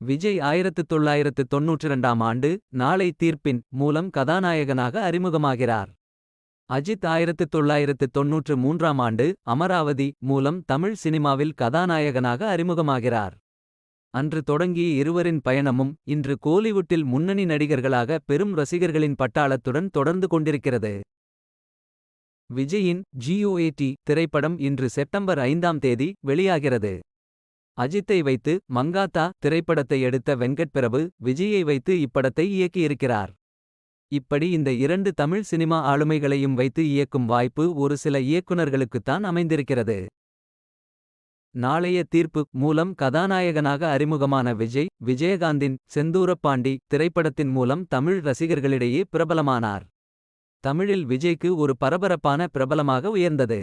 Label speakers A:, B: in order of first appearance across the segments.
A: விஜய் ஆயிரத்து தொள்ளாயிரத்து தொன்னூற்றிரண்டாம் ஆண்டு நாளை தீர்ப்பின் மூலம் கதாநாயகனாக அறிமுகமாகிறார். அஜித் ஆயிரத்து தொள்ளாயிரத்து தொன்னூற்று மூன்றாம் ஆண்டு அமராவதி மூலம் தமிழ் சினிமாவில் கதாநாயகனாக அறிமுகமாகிறார். அன்று தொடங்கிய இருவரின் பயணமும் இன்று கோலிவுட்டில் முன்னணி நடிகர்களாக பெரும் ரசிகர்களின் பட்டாளத்துடன் தொடர்ந்து கொண்டிருக்கிறது. விஜயின் ஜியோஏடி திரைப்படம் இன்று செப்டம்பர் ஐந்தாம் தேதி வெளியாகிறது. அஜித்தை வைத்து மங்காத்தா திரைப்படத்தை எடுத்த வெங்கட் பிரபு விஜயை வைத்து இப்படத்தை இயக்கியிருக்கிறார். இப்படி இந்த இரண்டு தமிழ் சினிமா ஆளுமைகளையும் வைத்து இயக்கும் வாய்ப்பு ஒரு சில இயக்குநர்களுக்குத்தான் அமைந்திருக்கிறது. நாளைய தீர்ப்பு மூலம் கதாநாயகனாக அறிமுகமான விஜய் விஜயகாந்தின் செந்தூரப்பாண்டி திரைப்படத்தின் மூலம் தமிழ் ரசிகர்களிடையே பிரபலமானார். தமிழில் விஜய்க்கு ஒரு பரபரப்பான பிரபலமாக உயர்ந்தது.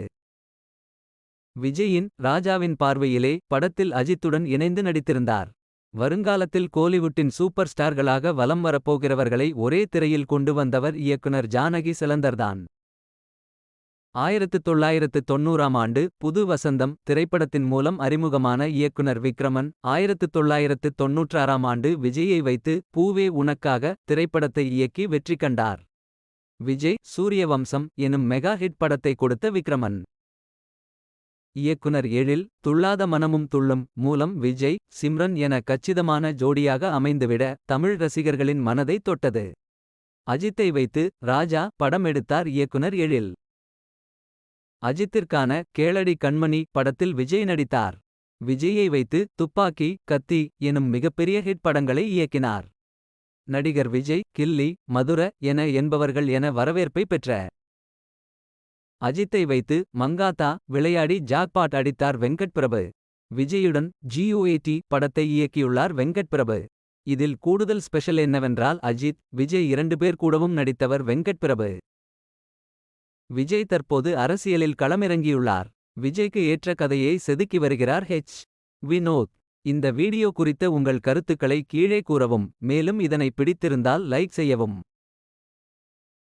A: விஜயின் ராஜாவின் பார்வையிலே படத்தில் அஜித்துடன் இணைந்து நடித்திருந்தார். வருங்காலத்தில் கோலிவுட்டின் சூப்பர் ஸ்டார்களாக வலம் வரப்போகிறவர்களை ஒரே திரையில் கொண்டு வந்தவர் இயக்குனர் ஜானகி சிலந்தர்தான் ஆயிரத்து தொள்ளாயிரத்து தொன்னூறாம் ஆண்டு புது வசந்தம் திரைப்படத்தின் மூலம் அறிமுகமான இயக்குனர் விக்ரமன் ஆயிரத்து தொள்ளாயிரத்து தொன்னூற்றாறாம் ஆண்டு விஜயை வைத்து பூவே உனக்காக திரைப்படத்தை இயக்கி வெற்றி கண்டார். விஜய் சூரியவம்சம் எனும் மெகா ஹிட் படத்தை கொடுத்த விக்ரமன். இயக்குனர் எழில் துள்ளாத மனமும் துள்ளும் மூலம் விஜய் சிம்ரன் என கச்சிதமான ஜோடியாக அமைந்துவிட தமிழ் ரசிகர்களின் மனதை தொட்டது. அஜித்தை வைத்து ராஜா படம் எடுத்தார் இயக்குனர் எழில். அஜித்திற்கான கேளடி கண்மணி படத்தில் விஜய் நடித்தார். விஜயை வைத்து துப்பாக்கி கத்தி எனும் மிகப்பெரிய ஹிட் படங்களை இயக்கினார். நடிகர் விஜய் கில்லி மதுர என என்பவர்கள் என வரவேற்பை பெற்ற. அஜித்தை வைத்து மங்காத்தா விளையாடி ஜாக்பாட் அடித்தார் வெங்கட் பிரபு. விஜயுடன் ஜியூஏடி படத்தை இயக்கியுள்ளார் வெங்கட் பிரபு. இதில் கூடுதல் ஸ்பெஷல் என்னவென்றால் அஜித் விஜய் இரண்டு பேர் கூடவும் நடித்தவர் வெங்கட் பிரபு. விஜய் தற்போது அரசியலில் களமிறங்கியுள்ளார். விஜய்க்கு ஏற்ற கதையை செதுக்கி வருகிறார் ஹெச். வினோத். இந்த வீடியோ குறித்த உங்கள் கருத்துக்களை கீழே கூறவும். மேலும் இதனை பிடித்திருந்தால் லைக் செய்யவும்.